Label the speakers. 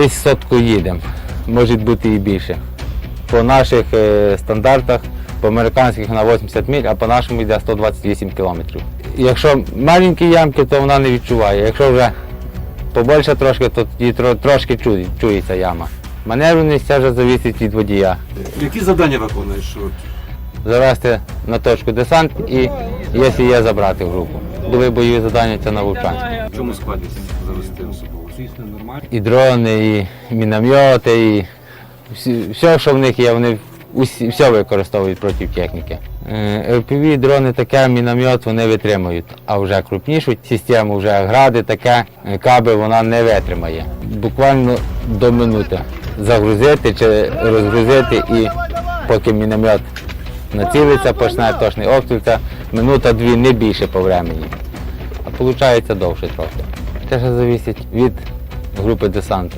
Speaker 1: десь сотку їдемо, може бути і більше. По наших е, стандартах, по американських на 80 миль, а по нашому йде 128 кілометрів. Якщо маленькі ямки, то вона не відчуває. Якщо вже побольше трошки, то трошки чується яма. Маневреність це вже залежить від водія.
Speaker 2: Які завдання виконуєш?
Speaker 1: Завести на точку десант і, якщо є, забрати в групу. Були бойові завдання, це на Вовчанську.
Speaker 2: В чому складність завести особову? Звісно, нормально.
Speaker 1: І дрони, і міномети, і всі- все, що в них є, вони усі, все використовують проти техніки. Е, LPV дрони таке, міномет вони витримують, а вже крупнішу систему, вже гради, таке, е, каби вона не витримає. Буквально до минути загрузити чи розгрузити і поки міномет націлиться, почне точний обстріл, це минута-дві, не більше по времені. А виходить довше трохи. Це ж залежить від групи десанту.